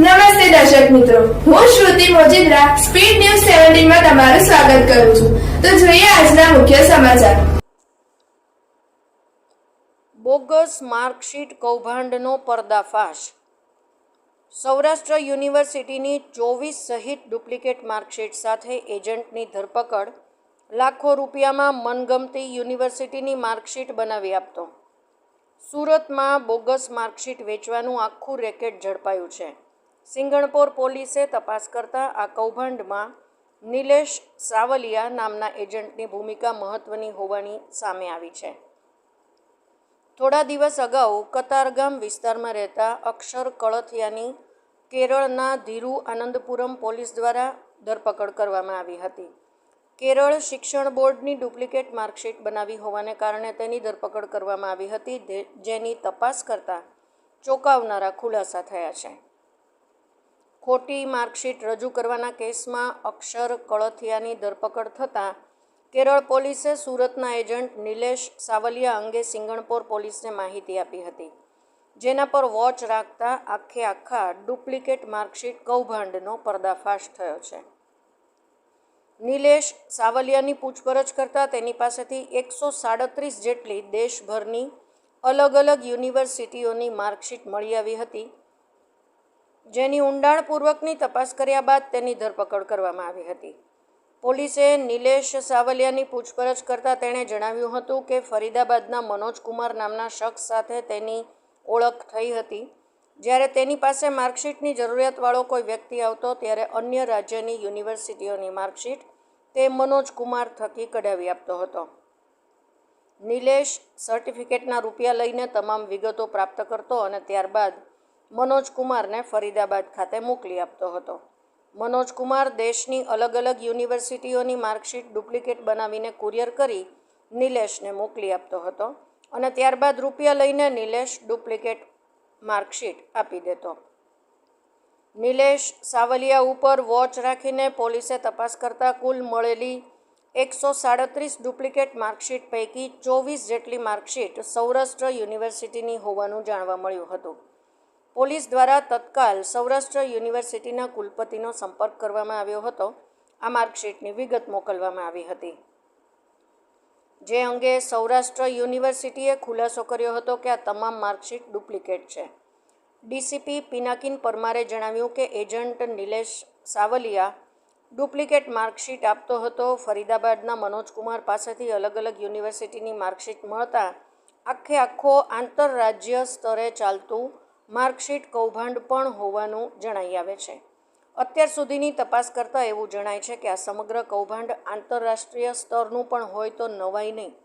નમસ્તે દર્શક મિત્રો. હું શ્રુતિ મોજીદ્રા, સ્પીડ ન્યૂઝ સેવન્ટીનમાં તમારું સ્વાગત કરું છું. તો જોઈએ આજના મુખ્ય સમાચાર. બોગસ માર્કશીટ કૌભાંડનો પર્દાફાશ. સૌરાષ્ટ્ર યુનિવર્સિટીની ચોવીસ સહિત ડુપ્લિકેટ માર્કશીટ સાથે એજન્ટની ધરપકડ, લાખો રૂપિયામાં મનગમતી યુનિવર્સિટીની માર્કશીટ બનાવી આપતો. સુરતમાં બોગસ માર્કશીટ વેચવાનું આખું રેકેટ ઝડપાયું છે. સિંગણપોર પોલીસે તપાસ કરતાં આ કૌભાંડમાં નિલેશ સાવલિયા નામના એજન્ટની ભૂમિકા મહત્વની હોવાની સામે આવી છે. થોડા દિવસ અગાઉ કતારગામ વિસ્તારમાં રહેતા અક્ષર કળથિયાની કેરળના ધીરુ આનંદપુરમ પોલીસ દ્વારા ધરપકડ કરવામાં આવી હતી. કેરળ શિક્ષણ બોર્ડની ડુપ્લિકેટ માર્કશીટ બનાવી હોવાને કારણે તેની ધરપકડ કરવામાં આવી હતી જેની તપાસ કરતા ચોંકાવનારા ખુલાસા થયા છે. ખોટી માર્કશીટ રજૂ કરવાના કેસમાં અક્ષર કળથિયાની ધરપકડ થતાં કેરળ પોલીસે સુરતના એજન્ટ નિલેશ સાવલિયા અંગે સિંગણપોર પોલીસને માહિતી આપી હતી. જેના પર વોચ રાખતા આખે આખા ડુપ્લિકેટ માર્કશીટ કૌભાંડનો પર્દાફાશ થયો છે. નિલેશ સાવલિયાની પૂછપરછ કરતાં તેની પાસેથી એકસો સાડત્રીસ જેટલી દેશભરની અલગ અલગ યુનિવર્સિટીઓની માર્કશીટ મળી આવી હતી. જેની ઊંડાણપૂર્વકની તપાસ કર્યા બાદ તેની ધરપકડ કરવામાં આવી હતી. પોલીસે નિલેશ સાવલિયાની પૂછપરછ કરતાં તેણે જણાવ્યું હતું કે ફરીદાબાદના મનોજકુમાર નામના શખ્સ સાથે તેની ઓળખ થઈ હતી. જ્યારે તેની પાસે માર્કશીટની જરૂરિયાતવાળો કોઈ વ્યક્તિ આવતો ત્યારે અન્ય રાજ્યની યુનિવર્સિટીઓની માર્કશીટ તે મનોજ કુમાર થકી કઢાવી આપતો હતો. નિલેશ સર્ટિફિકેટના રૂપિયા લઈને તમામ વિગતો પ્રાપ્ત કરતો અને ત્યારબાદ મનોજ કુમારને ફરીદાબાદ ખાતે મોકલી આપતો હતો. મનોજ કુમાર દેશની અલગ અલગ યુનિવર્સિટીઓની માર્કશીટ ડુપ્લિકેટ બનાવીને કુરિયર કરી નિલેશને મોકલી આપતો હતો અને ત્યારબાદ રૂપિયા લઈને નિલેશ ડુપ્લિકેટ માર્કશીટ આપી દેતો. નિલેશ સાવલિયા ઉપર વોચ રાખીને પોલીસે તપાસ કરતાં કુલ મળેલી એકસો સાડત્રીસ ડુપ્લિકેટ માર્કશીટ પૈકી ચોવીસ જેટલી માર્કશીટ સૌરાષ્ટ્ર યુનિવર્સિટીની હોવાનું જાણવા મળ્યું હતું. પોલીસ દ્વારા તત્કાલ સૌરાષ્ટ્ર યુનિવર્સિટીના કુલપતિનો સંપર્ક કરવામાં આવ્યો હતો. આ માર્કશીટની વિગત મોકલવામાં આવી હતી. જે અંગે સૌરાષ્ટ્ર યુનિવર્સિટીએ ખુલાસો કર્યો હતો કે આ તમામ માર્કશીટ ડુપ્લિકેટ છે. ડીસીપી પિનાકિન પરમારે જણાવ્યું કે agent Nilesh Savaliya duplicate marksheet આપતો હતો. ફરીદાબાદના મનોજકુમાર પાસેથી અલગ અલગ યુનિવર્સિટીની માર્કશીટ મળતા આખે આખો આંતરરાજ્ય સ્તરે ચાલતું માર્કશીટ, કૌભાંડ પણ હોવાનું જણાઈ આવે છે. અત્યાર સુધીની તપાસ કરતાં એવું જણાય છે કે આ સમગ્ર કૌભાંડ આંતરરાષ્ટ્રીય સ્તરનું પણ હોય તો નવાઈ નહીં.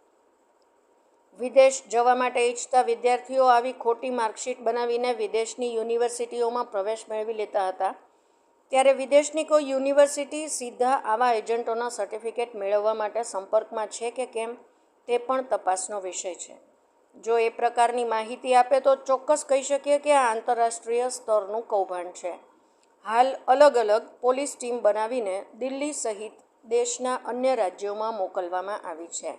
વિદેશ જવા માટે ઈચ્છતા વિદ્યાર્થીઓ આવી ખોટી માર્કશીટ બનાવીને વિદેશની યુનિવર્સિટીઓમાં પ્રવેશ મેળવી લેતા હતા. ત્યારે વિદેશની કોઈ યુનિવર્સિટી સીધા આવા એજન્ટોના સર્ટિફિકેટ મેળવવા માટે સંપર્કમાં છે કે કેમ, તે પણ તપાસનો વિષય છે. જો એ પ્રકારની માહિતી આપે તો ચોક્કસ કહી શકીએ કે આ આંતરરાષ્ટ્રીય સ્તરનું કૌભાંડ છે. હાલ અલગ અલગ પોલીસ ટીમ બનાવીને દિલ્હી સહિત દેશના અન્ય રાજ્યોમાં મોકલવામાં આવી છે.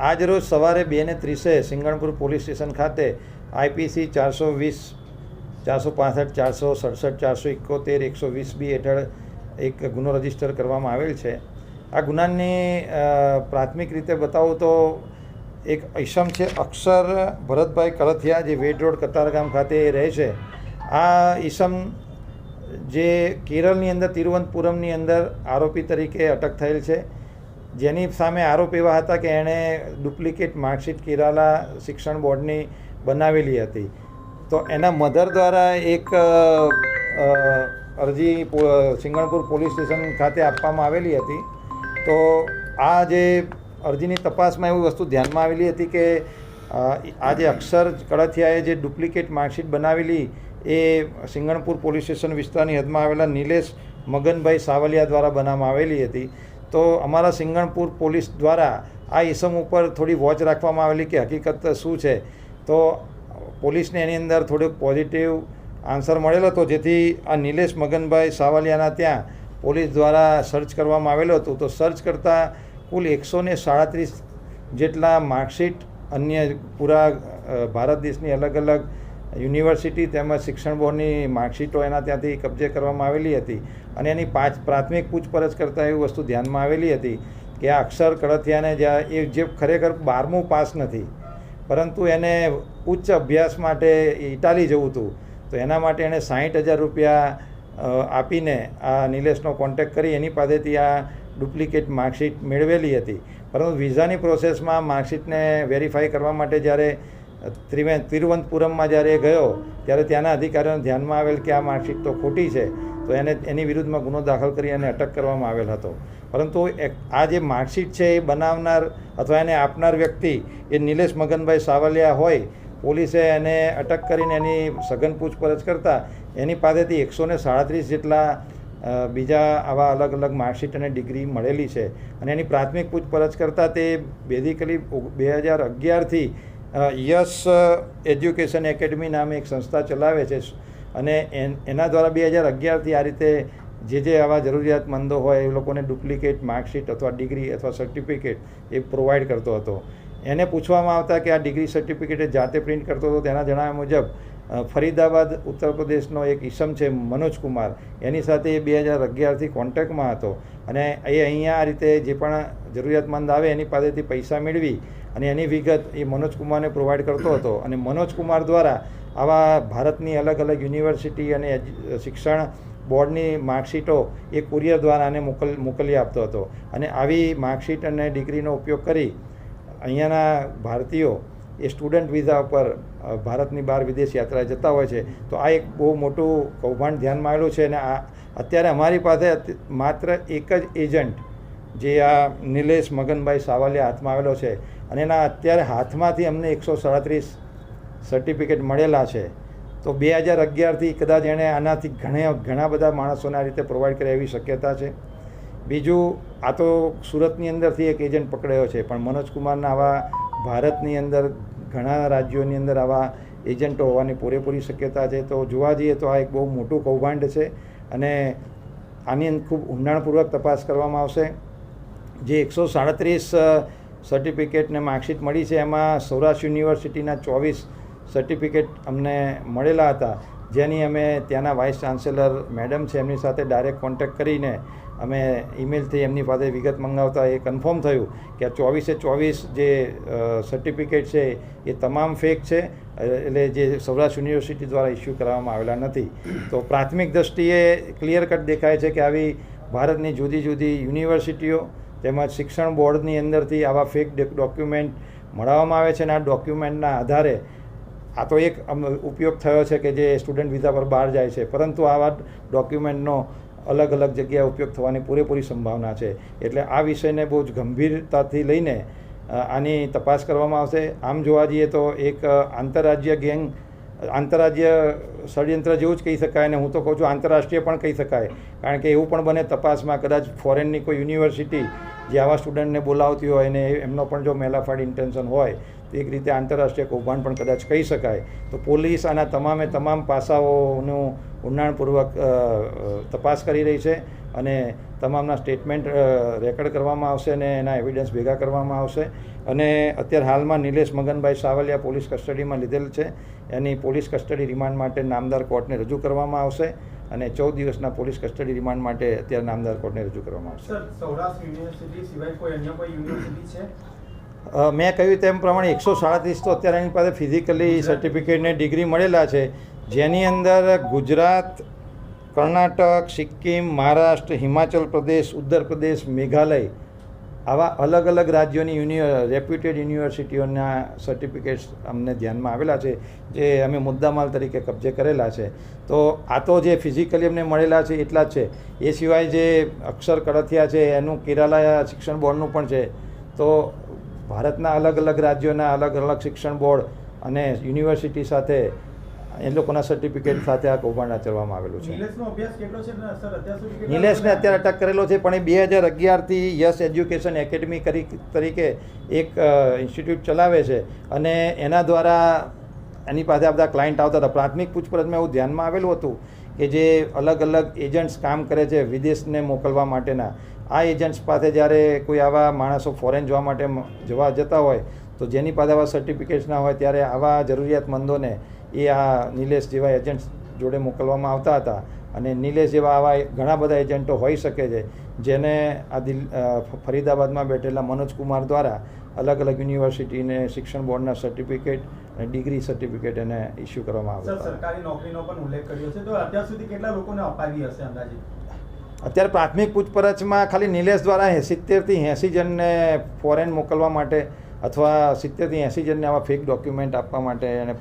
આજરોજ સવારે બે ને ત્રીસે સિંગણપુર પોલીસ સ્ટેશન ખાતે આઈપીસી ચારસો વીસ, ચારસો પાસઠ, ચારસો સડસઠ, ચારસો એકોતેર, એકસો વીસ બી હેઠળ એક ગુનો રજિસ્ટર કરવામાં આવેલ છે. આ ગુનાની પ્રાથમિક રીતે બતાવું તો એક ઈસમ છે, અક્ષર ભરતભાઈ કલથિયા, જે વેડ રોડ કતારગામ ખાતે રહે છે. આ ઈસમ જે કેરળની અંદર, તિરુવનંતપુરમની અંદર આરોપી તરીકે અટક થયેલ છે. જેની સામે આરોપ એવા હતા કે એણે ડુપ્લિકેટ માર્કશીટ કેરાલા શિક્ષણ બોર્ડની બનાવેલી હતી. તો એના મધર દ્વારા એક અરજી સિંગણપુર પોલીસ સ્ટેશન ખાતે આપવામાં આવેલી હતી. તો આ જે અરજીની તપાસમાં એવી વસ્તુ ધ્યાનમાં આવેલી હતી કે આ જે અક્ષર કળથિયાએ જે ડુપ્લિકેટ માર્કશીટ બનાવેલી, એ સિંગણપુર પોલીસ સ્ટેશન વિસ્તારની હદમાં આવેલા નિલેશ મગનભાઈ સાવલિયા દ્વારા બનાવવામાં આવેલી હતી. તો અમારા સિંગણપુર પોલીસ દ્વારા આ ઇસમ ઉપર થોડી વોચ રાખવામાં આવેલી કે હકીકત શું છે? તો પોલીસને એની અંદર થોડોક પોઝિટિવ આન્સર મળેલો હતો. જેથી આ નિલેશ મગનભાઈ સાવલિયાના ત્યાં પોલીસ દ્વારા સર્ચ કરવામાં આવેલું હતું. તો સર્ચ કરતાં કુલ એકસો ને સાડત્રીસ જેટલા માર્કશીટ અન્ય પૂરા ભારત દેશની અલગ અલગ યુનિવર્સિટી તેમજ શિક્ષણ બોર્ડની માર્કશીટો એના ત્યાંથી કબજે કરવામાં આવેલી હતી. અને એની પાંચ પ્રાથમિક પૂછપરછ કરતાં એવી વસ્તુ ધ્યાનમાં આવેલી હતી કે આ અક્ષર કડથિયાને જ્યાં એ જે ખરેખર બારમું પાસ નથી, પરંતુ એને ઉચ્ચ અભ્યાસ માટે ઇટાલી જવું હતું. તો એના માટે એણે સાહીઠ હજાર રૂપિયા આપીને આ નિલેશનો કોન્ટેક્ટ કરી એની પાસેથી આ ડુપ્લિકેટ માર્કશીટ મેળવેલી હતી. પરંતુ વિઝાની પ્રોસેસમાં માર્કશીટને વેરીફાઈ કરવા માટે જ્યારે ત્રિવે, તિરુવનંતપુરમમાં જ્યારે એ ગયો, ત્યારે ત્યાંના અધિકારીઓને ધ્યાનમાં આવેલ કે આ માર્કશીટ તો ખોટી છે, તો એને એની વિરુદ્ધમાં ગુનો દાખલ કરી અને અટક કરવામાં આવેલ હતો. પરંતુ આ જે માર્કશીટ છે એ બનાવનાર અથવા એને આપનાર વ્યક્તિ એ નિલેશ મગનભાઈ સાવલિયા હોય પોલીસે એને અટક કરીને એની સઘન પૂછપરછ કરતા એની પાસેથી એકસો ને સાડત્રીસ જેટલા બીજા આવા અલગ અલગ માર્કશીટ અને ડિગ્રી મળેલી છે. અને એની પ્રાથમિક પૂછપરછ કરતાં તે બેઝિકલી બે હજાર અગિયારથી યસ એજ્યુકેશન એકેડમી નામે એક સંસ્થા ચલાવે છે. અને એન- દ્વારા બે હજાર અગિયારથી આ રીતે જે જે આવા જરૂરિયાતમંદો હોય એ લોકોને ડુપ્લિકેટ માર્કશીટ અથવા ડિગ્રી અથવા સર્ટિફિકેટ એ પ્રોવાઈડ કરતો હતો. એને પૂછવામાં આવતા કે આ ડિગ્રી સર્ટિફિકેટ જાતે પ્રિન્ટ કરતો હતો, તેના જણાવ્યા મુજબ ફરીદાબાદ, ઉત્તર પ્રદેશનો એક ઈસમ છે મનોજ કુમાર. એની સાથે એ બે હજાર અગિયારથી કોન્ટેક્ટમાં હતો અને એ અહીંયા આ રીતે જે પણ જરૂરિયાતમંદ આવે એની પાસેથી પૈસા મેળવી અને એની વિગત એ મનોજ કુમારને પ્રોવાઈડ કરતો હતો. અને મનોજ કુમાર દ્વારા આવા ભારતની અલગ અલગ યુનિવર્સિટી અને શિક્ષણ બોર્ડની માર્કશીટો એ કુરિયર દ્વારા આને મોકલ, મોકલી આપતો હતો. અને આવી માર્કશીટ અને ડિગ્રીનો ઉપયોગ કરી અહીંયાના ભારતીયો એ સ્ટુડન્ટ વિઝા ઉપર ભારતની બહાર વિદેશ યાત્રા જતા હોય છે. તો આ એક બહુ મોટું કૌભાંડ ધ્યાનમાં આવેલું છે અને આ, અત્યારે અમારી પાસે માત્ર એક જ એજન્ટ જે આ નિલેશ મગનભાઈ સાવલિયા હાથમાં આવેલો છે અને એના અત્યારે હાથમાંથી અમને એકસો સાડત્રીસ સર્ટિફિકેટ મળેલા છે. તો બે હજાર અગિયારથી કદાચ એણે આનાથી ઘણા ઘણા બધા માણસોને આ રીતે પ્રોવાઈડ કરે એવી શક્યતા છે. બીજું, આ તો સુરતની અંદરથી એક એજન્ટ પકડાયો છે, પણ મનોજ કુમારના આવા ભારતની અંદર ઘણા રાજ્યોની અંદર આવા એજન્ટો હોવાની પૂરેપૂરી શક્યતા છે. તો જોવા જઈએ તો આ એક બહુ મોટું કૌભાંડ છે અને આની ખૂબ ઊંડાણપૂર્વક તપાસ કરવામાં આવશે. જે એકસો સાડત્રીસ સર્ટિફિકેટને માર્કશીટ મળી છે, એમાં સૌરાષ્ટ્ર યુનિવર્સિટીના ચોવીસ સર્ટિફિકેટ અમને મળેલા હતા. જેની અમે ત્યાંના વાઇસ ચાન્સેલર મેડમ છે, એમની સાથે ડાયરેક્ટ કોન્ટેક્ટ કરીને અમે ઈમેલથી એમની પાસે વિગત મંગાવતા એ કન્ફર્મ થયું કે ચોવીસે ચોવીસ જે સર્ટિફિકેટ છે એ તમામ ફેક છે, એટલે જે સૌરાષ્ટ્ર યુનિવર્સિટી દ્વારા ઇસ્યુ કરવામાં આવેલા નથી. તો પ્રાથમિક દ્રષ્ટિએ ક્લિયર કટ દેખાય છે કે આવી ભારતની જુદી જુદી યુનિવર્સિટીઓ તેમજ શિક્ષણ બોર્ડની અંદરથી આવા ફેક ડોક્યુમેન્ટ મળવામાં આવે છે અને આ ડોક્યુમેન્ટના આધારે આ તો એક ઉપયોગ થયો છે કે જે સ્ટુડન્ટ વિઝા પર બહાર જાય છે. પરંતુ આવા ડોક્યુમેન્ટનો અલગ અલગ જગ્યાએ ઉપયોગ થવાની પૂરેપૂરી સંભાવના છે. એટલે આ વિષયને બહુ જ ગંભીરતાથી લઈને આની તપાસ કરવામાં આવશે. આમ જોવા જઈએ તો એક આંતરરાજ્ય ગેંગ, આંતરરાજ્ય ષડયંત્ર જેવું જ કહી શકાય અને હું તો કહું છું આંતરરાષ્ટ્રીય પણ કહી શકાય. કારણ કે એવું પણ બને તપાસમાં કદાચ ફોરેનની કોઈ યુનિવર્સિટી જે આવા સ્ટુડન્ટને બોલાવતી હોય અને એમનો પણ જો મેલાફાડ ઇન્ટેન્શન હોય એક રીતે આંતરરાષ્ટ્રીય કૌભાંડ પણ કદાચ કહી શકાય. તો પોલીસ આના તમામે તમામ પાસાઓનું ઊંડાણપૂર્વક તપાસ કરી રહી છે અને તમામના સ્ટેટમેન્ટ રેકોર્ડ કરવામાં આવશે અને એના એવિડન્સ ભેગા કરવામાં આવશે. અને અત્યારે હાલમાં નિલેશ મગનભાઈ સાવલિયા પોલીસ કસ્ટડીમાં લીધેલ છે. એની પોલીસ કસ્ટડી રિમાન્ડ માટે નામદાર કોર્ટને રજૂ કરવામાં આવશે અને ચૌદ દિવસના પોલીસ કસ્ટડી રિમાન્ડ માટે અત્યારે નામદાર કોર્ટને રજૂ કરવામાં આવશે. સૌરાષ્ટ્ર યુનિવર્સિટી સિવાય કોઈ અન્ય કોઈ યુનિવર્સિટી છે? મેં કહ્યું તેમ પ્રમાણે એકસો સાડત્રીસ તો અત્યારે એની પાસે ફિઝિકલી સર્ટિફિકેટને ડિગ્રી મળેલા છે. જેની અંદર ગુજરાત કર્ણાટક સિક્કિમ મહારાષ્ટ્ર હિમાચલ પ્રદેશ ઉત્તર પ્રદેશ મેઘાલય આવા અલગ અલગ રાજ્યોની યુનિ રેપ્યુટેડ યુનિવર્સિટીઓના સર્ટિફિકેટ્સ અમને ધ્યાનમાં આવેલા છે જે અમે મુદ્દામાલ તરીકે કબજે કરેલા છે. તો આ તો જે ફિઝિકલી અમને મળેલા છે એટલા જ છે. એ સિવાય જે અક્ષર કળથિયા છે એનું કેરાલા શિક્ષણ બોર્ડનું પણ છે. તો ભારતના અલગ અલગ રાજ્યોના અલગ અલગ શિક્ષણ બોર્ડ અને યુનિવર્સિટી સાથે એ લોકોના સર્ટિફિકેટ સાથે આ કૌભાંડ આચરવામાં આવેલું છે. નિલેશનો અત્યારે અટક કરેલો છે પણ એ બે હજાર અગિયારથી યસ એજ્યુકેશન એકેડમી કરી તરીકે એક ઇન્સ્ટિટ્યૂટ ચલાવે છે અને એના દ્વારા એની પાસે આ બધા ક્લાયન્ટ આવતા હતા. પ્રાથમિક પૂછપરછમાં એવું ધ્યાનમાં આવેલું હતું કે જે અલગ અલગ એજન્ટ્સ કામ કરે છે વિદેશને મોકલવા માટેના. આ એજન્ટ્સ પાસે જ્યારે કોઈ આવા માણસો ફોરેન જવા માટે જવા જતા હોય, તો જેની પાસે આવા સર્ટિફિકેટ્સ ના હોય ત્યારે આવા જરૂરિયાતમંદોને એ આ નિલેશ જેવા એજન્ટ્સ જોડે મોકલવામાં આવતા હતા. અને નિલેશ જેવા આવા ઘણા બધા એજન્ટો હોઈ શકે છે. જેને આ દિલ ફરીદાબાદમાં બેઠેલા મનોજ કુમાર દ્વારા અલગ અલગ યુનિવર્સિટીને શિક્ષણ બોર્ડના સર્ટિફિકેટ અને ડિગ્રી સર્ટિફિકેટ એને ઇસ્યુ કરવામાં આવે આવતા સરકારી નોકરીનો પણ ઉલ્લેખ કર્યો છે. તો અત્યાર સુધી કેટલા લોકોને અપાવી હશે અંદાજે? અત્યારે પ્રાથમિક પૂછપરછમાં ખાલી નિલેશ દ્વારા સિત્તેરથી એંસી જણને ફોરેન મોકલવા માટે અથવા સિત્તેરથી એંસી જણને આવા ફેક ડોક્યુમેન્ટ આપવા માટે એને